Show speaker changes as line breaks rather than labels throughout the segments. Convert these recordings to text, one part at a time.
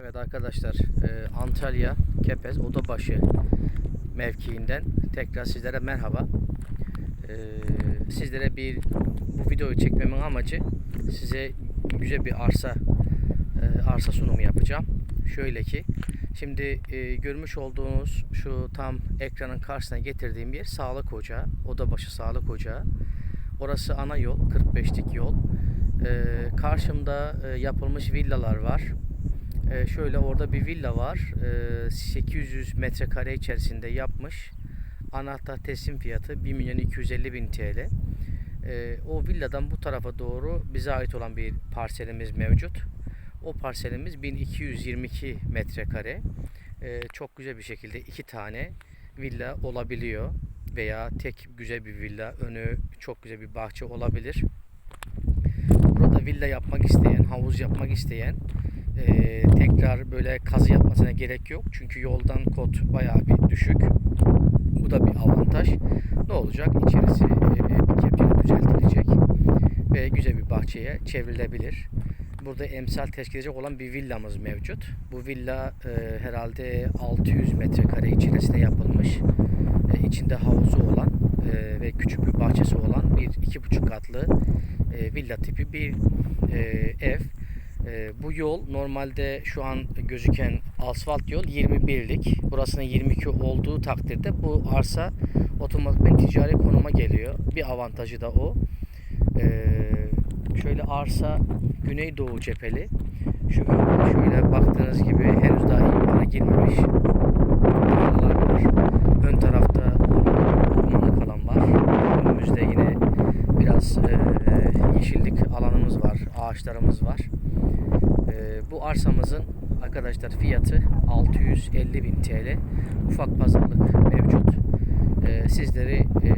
Evet arkadaşlar e, Antalya Kepez Odabaşı mevkiinden tekrar sizlere merhaba. E, sizlere bir bu videoyu çekmemin amacı size güzel bir arsa e, arsa sunumu yapacağım. Şöyle ki şimdi görmüş olduğunuz şu tam ekranın karşısına getirdiğim yer sağlık ocağı. Odabaşı sağlık ocağı. Orası ana yol 45'lik yol. Karşımda yapılmış villalar var. Ee, şöyle orada bir villa var. Ee, 800 metrekare içerisinde yapmış. Anahtar teslim fiyatı 1 milyon 250 bin TL. Ee, o villadan bu tarafa doğru bize ait olan bir parselimiz mevcut. O parselimiz 1222 metrekare. Ee, çok güzel bir şekilde iki tane villa olabiliyor. Veya tek güzel bir villa, önü çok güzel bir bahçe olabilir. Burada villa yapmak isteyen, havuz yapmak isteyen ee, tekrar böyle kazı yapmasına gerek yok. Çünkü yoldan kod bayağı bir düşük. Bu da bir avantaj. Ne olacak? İçerisi e, bir kepçeyle düzeltilecek ve güzel bir bahçeye çevrilebilir. Burada emsal teşkil edecek olan bir villamız mevcut. Bu villa e, herhalde 600 metrekare içerisinde yapılmış. E, içinde havuzu olan e, ve küçük bir bahçesi olan bir iki buçuk katlı e, villa tipi bir e, ev. Ee, bu yol normalde şu an gözüken asfalt yol 21'lik. Burasının 22 olduğu takdirde bu arsa otomatikman ticari konuma geliyor. Bir avantajı da o. Ee, şöyle arsa güneydoğu cepheli. Şu şöyle baktığınız gibi henüz daha imara girmemiş. Ön tarafta ormanlık alan var. Önümüzde yine biraz e, yeşillik alanımız var. Ağaçlarımız var. Bu arsamızın arkadaşlar fiyatı 650 bin TL. Ufak pazarlık mevcut. Ee, sizleri e,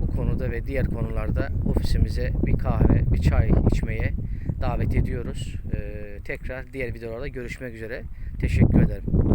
bu konuda ve diğer konularda ofisimize bir kahve, bir çay içmeye davet ediyoruz. Ee, tekrar diğer videolarda görüşmek üzere. Teşekkür ederim.